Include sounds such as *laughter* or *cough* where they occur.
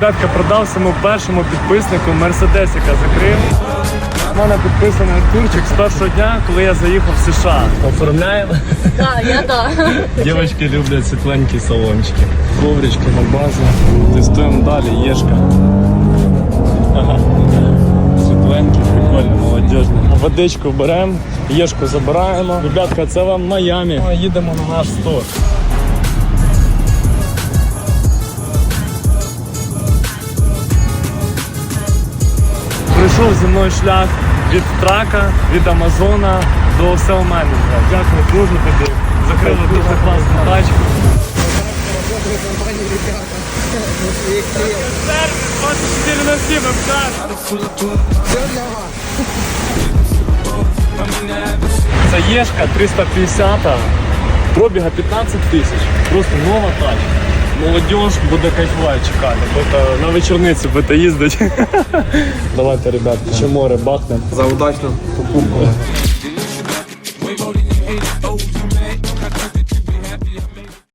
Ребятка продав своєму першому підписнику Мерседесика закрив. У мене підписаний Артурчик з першого дня, коли я заїхав в США. Оформляємо. Да, я да. Дівчатки люблять світленькі салончики. Коврички на базі. Тестуємо далі, єшка. Ага. Світленький, прикольно, молодіжний. Водичку беремо, єшку забираємо. Ребятка, це вам Майамі. Ми їдемо на наш стор. Пройшов зі мною шлях від трака, від Амазона до селменеджера. Дякую дуже тобі. Закрили дуже класну тачку. Сервіс 24 на 7 Це Єшка 350, пробіга 15 тисяч. Просто нова тачка. Молодіж буде кайфувати чекати. Тобто на вечорниці будете їздити. *laughs* Давайте, ребят, ще море бахнемо. За удачну покупку.